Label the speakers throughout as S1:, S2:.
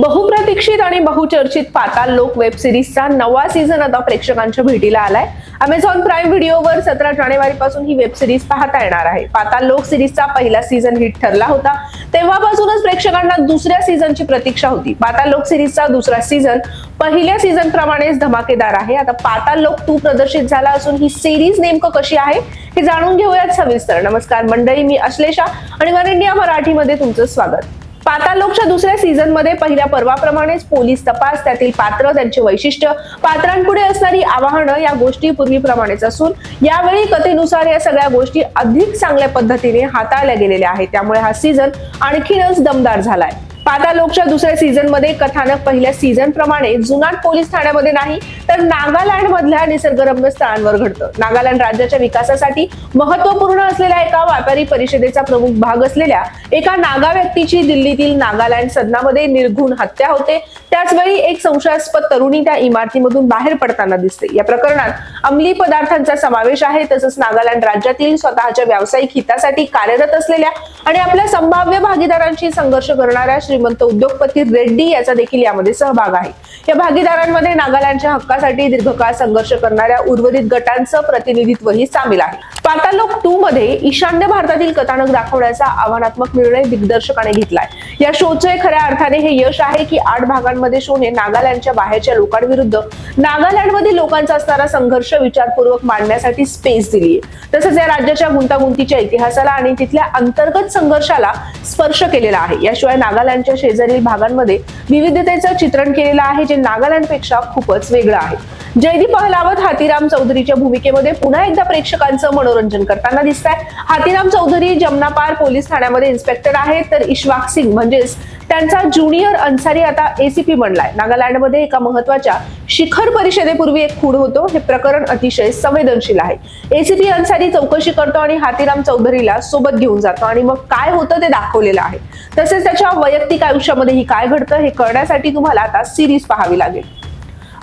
S1: बहुप्रतीक्षित आणि बहुचर्चित पाताल लोक वेब सिरीजचा नवा सीझन आता प्रेक्षकांच्या भेटीला आलाय. अमेझॉन प्राईम व्हिडिओवर सतरा जानेवारी पासून ही वेब सिरीज पाहता येणार आहे. पाताल लोक सिरीजचा पहिला सीझन हिट ठरला होता. तेव्हापासूनच प्रेक्षकांना दुसऱ्या सीझनची प्रतीक्षा होती. पाताल लोक सिरीजचा दुसरा सीझन पहिल्या सीझन प्रमाणेच धमाकेदार आहे. आता पाताल लोक टू प्रदर्शित झाला असून ही सिरीज नेमकं कशी आहे हे जाणून घेऊयात सविस्तर. नमस्कार मंडळी मी अश्लेषा आणि वन इंडिया मराठीमध्ये तुमचं स्वागत. पाताल लोकच्या दुसऱ्या सीझनमध्ये पहिल्या पर्वाप्रमाणेच पोलीस तपास त्यातील पात्र त्यांचे वैशिष्ट्य पात्रांपुढे असणारी आवाहनं या गोष्टी पूर्वीप्रमाणेच असून यावेळी कथेनुसार या सगळ्या गोष्टी अधिक चांगल्या पद्धतीने हाताळल्या गेलेल्या आहेत. त्यामुळे हा सीझन आणखीनच दमदार झालाय. पादालोकच्या दुसऱ्या सीझनमध्ये कथानक पहिल्या सीझन प्रमाणे जुनाट पोलीस ठाण्यामध्ये नाही तर नागालँड मधल्या निसर्गरम्य स्थळांवर घडतं. नागालँड राज्याच्या विकासासाठी महत्त्वपूर्ण असलेल्या एका व्यापारी परिषदेचा प्रमुख भाग असलेल्या एका नागा व्यक्तीची दिल्लीतील नागालँड सदनामध्ये निर्घुण हत्या होते. त्याचवेळी एक संशयास्पद तरुणी त्या इमारतीमधून बाहेर पडताना दिसते. या प्रकरणात अंमली पदार्थांचा समावेश आहे तसंच नागालँड राज्यातील स्वतःच्या व्यावसायिक हितासाठी कार्यरत असलेल्या आणि आपल्या संभाव्य भागीदारांशी संघर्ष करणाऱ्या श्रीमंत उद्योगपती रेड्डी याचा देखील यामध्ये सहभाग आहे. या भागीदारांमध्ये नागालँडच्या हक्कासाठी दीर्घकाळ संघर्ष करणाऱ्या उर्वरित गटांचं प्रतिनिधित्वही सामील आहे. पाताल लोक टू मध्ये ईशान्य भारतातील कथानक दाखवण्याचा आव्हानात्मक निर्णय दिग्दर्शकाने घेतलाय. या शोचे खऱ्या अर्थाने हे यश आहे की आठ भागांमध्ये शोने नागालँडच्या बाहेरच्या लोकांविरुद्ध. नागालँडमधील लोकांचा असणारा संघर्ष विचारपूर्वक मांडण्यासाठी स्पेस दिली तसंच या राज्याच्या गुंतागुंतीच्या इतिहासाला आणि तिथल्या अंतर्गत संघर्षाला स्पर्श केलेला आहे. याशिवाय नागालँडच्या शेजारील भागांमध्ये विविधतेचं चित्रण केलेलं आहे जे नागालँडपेक्षा खूपच वेगळं आहे. जयदीप अहलावत हातीराम चौधरीच्या भूमिकेमध्ये पुन्हा एकदा प्रेक्षकांचं मनोरंजन. करताना दिसत आहे हातीराम चौधरी जमनापार पोलीस ठाण्यामध्ये इन्स्पेक्टर आहेत. तर इश्वाक सिंग म्हणजेच त्यांचा ज्युनियर अन्सारी आता एसीपी बनलाय. नागालँडमध्ये एका महत्त्वाच्या शिखर परिषदेपूर्वी एक खूड होतो. हे प्रकरण अतिशय संवेदनशील आहे. एसीपी अन्सारी चौकशी करतो आणि हातीराम चौधरीला सोबत घेऊन जातो. आणि मग काय होतं ते दाखवलेलं आहे. तसेच त्याच्या वैयक्तिक आयुष्यामध्येही काय घडतं हे कळण्यासाठी तुम्हाला आता सिरीज पाहावी लागेल.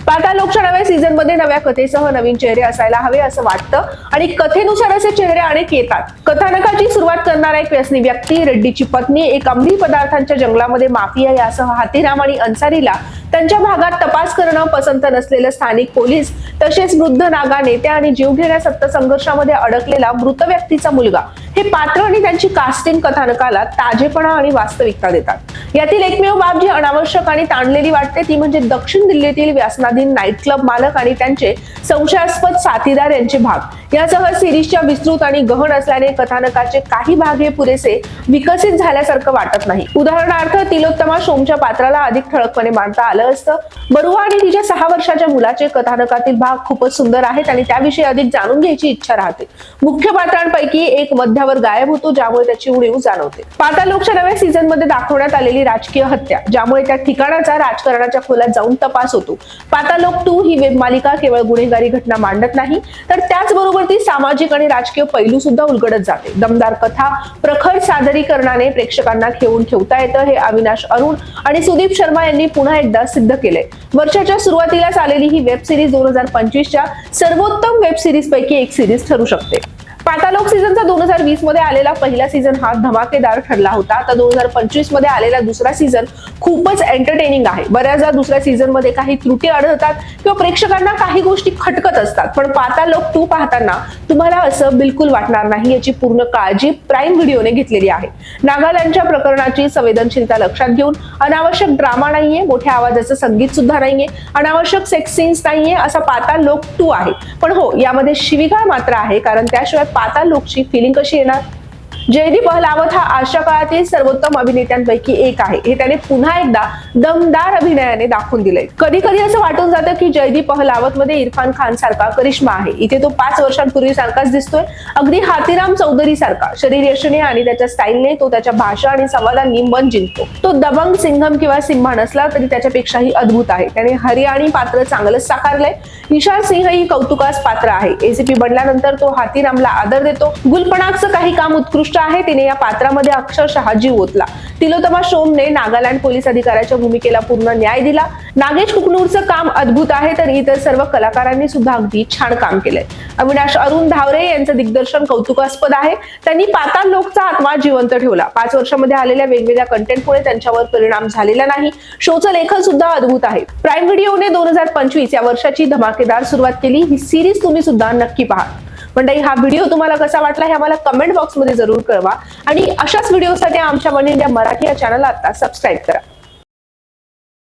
S1: पाताल लोकच्या नव्या सीझनमध्ये नव्या कथेसह नवीन चेहरे असायला हवे असं वाटतं. आणि कथेनुसार असे चेहरे अनेक येतात. कथानकाची सुरुवात करणारा एक व्यसनी व्यक्ती रेड्डीची पत्नी एक अंमली पदार्थांच्या जंगलामध्ये माफिया यासह हातीराम आणि अन्सारीला त्यांच्या भागात तपास करणं पसंत नसलेलं स्थानिक पोलीस तसेच वृद्ध नागा नेत्या आणि जीवघेण्या सत्त संघर्षामध्ये अडकलेला मृत व्यक्तीचा मुलगा. हे पात्र आणि त्यांची कास्टिंग कथानकाला ताजेपणा आणि वास्तविकता देतात. यातील एकमेव बाब जी अनावश्यक आणि ताणलेली वाटते ती म्हणजे दक्षिण दिल्लीतील व्यासनाधीन नाईट क्लब मालक आणि त्यांचे संशयास्पद साथीदार यांचे भाग. यासह सिरीजच्या विस्तृत आणि गहन असल्याने कथानकाचे काही भाग हे पुरेसे विकसित झाल्यासारखं वाटत नाही. उदाहरणार्थ तिलोत्तमा सोमच्या पात्राला अधिक ठळकपणे मांडता आलं असतं. बरुआ आणि तिच्या सहा वर्षाच्या मुलाचे कथानकातील भाग खूपच सुंदर आहेत आणि त्याविषयी अधिक जाणून घ्यायची इच्छा राहते. मुख्य पात्रांपैकी एक मध्यावर गायब होतो ज्यामुळे त्याची उणीव जाणवते. पातालोकच्या नव्या सीझनमध्ये दाखवण्यात आलेली राजकीय हत्या ज्यामुळे त्या ठिकाणाचा राजकारणाच्या खोलात जाऊन तपास होतो. पाता लोक टू ही वेब मालिका केवळ गुन्हेगारी घटना मांडत नाही तर त्याचबरोबर ती सामाजिक आणि राजकीय पैलू सुद्धा उलगडत जाते. दमदार कथा प्रखर सादरीकरणाने प्रेक्षकांना खेळून ठेवता येतं हे अविनाश अरुण आणि सुदीप शर्मा यांनी पुन्हा एकदा सिद्ध केलंय. वर्षाच्या सुरुवातीलाच आलेली ही वेब सिरीज दोन हजार पंचवीसच्या सर्वोत्तम वेब सिरीज पैकी एक सिरीज ठरू शकते. पातालोक सीझनचा दोन हजार वीसमध्ये आलेला पहिला सीझन हा धमाकेदार ठरला होता. तर दोन हजार पंचवीसमध्ये आलेला दुसरा सीझन खूपच एंटरटेनिंग आहे. बऱ्याचदा दुसऱ्या सीझनमध्ये काही त्रुटी आढळतात किंवा प्रेक्षकांना काही गोष्टी खटकत असतात. पण पातालोक टू पाहताना तुम्हाला असं बिलकुल वाटणार नाही याची पूर्ण काळजी प्राईम व्हिडिओने घेतलेली आहे. नागालँडच्या प्रकरणाची संवेदनशीलता लक्षात घेऊन अनावश्यक ड्रामा नाहीये मोठ्या आवाजाचं संगीत सुद्धा नाहीये अनावश्यक सेक्स सीन्स नाहीये असा पाताल लोक टू आहे. पण हो यामध्ये शिविगाळ मात्र आहे कारण त्याशिवाय पाताल लोकची फिलिंग कशी येणार? जयदीप अहलावत हा आजच्या काळातील सर्वोत्तम अभिनेत्यांपैकी एक आहे. हे त्याने पुन्हा एकदा दमदार अभिनयाने दाखवून दिलंय. कधी कधी असं वाटून जातं की जयदीप अहलावत मध्ये इरफान खान सारखा करिश्मा आहे. इथे तो पाच वर्षांपूर्वी सारखाच दिसतोय. अगदी हातीराम चौधरी सारखा शरीर यशने आणि त्याच्या स्टाईलने तो त्याच्या भाषा आणि संवादांनी मन जिंकतो. तो दबंग सिंघम किंवा सिम्हा नसला तरी त्याच्यापेक्षाही अद्भुत आहे. त्याने हरियाणी पात्र चांगलंच साकारलंय. निशार सिंह ही कौतुकास पात्र आहे. एसीपी बनल्यानंतर तो हातीरामला आदर देतो. गुलपणाचं काही काम उत्कृष्ट उत्कृष्ट आहे तिने या पात्रामध्ये अक्षरशः जीव ओतला. तिलोतमा शोमने नागालँड पोलीस अधिकाऱ्याच्या भूमिकेला पूर्ण न्याय दिला. नागेश कुकनूरचं काम अद्भुत आहे तर इतर सर्व कलाकारांनी सुद्धा अगदी छान काम केलंय. अविनाश अरुण धावरे यांचं दिग्दर्शन कौतुकास्पद आहे. त्यांनी पाताल लोकचा आत्मा जिवंत ठेवला. पाच वर्षामध्ये आलेल्या वेगवेगळ्या कंटेंटमुळे त्यांच्यावर परिणाम झालेला नाही. शोचं लेखन सुद्धा अद्भुत आहे. प्राईम व्हिडिओने दोन हजार पंचवीस या वर्षाची धमाकेदार सुरुवात केली. ही सिरीज तुम्ही सुद्धा नक्की पहा. मंडळी हा व्हिडिओ तुम्हाला कसा वाटला हे आम्हाला कमेंट बॉक्समध्ये जरूर कळवा. आणि अशाच व्हिडिओसाठी आमच्या वन इंडिया मराठी या चॅनलला आता सबस्क्राईब करा.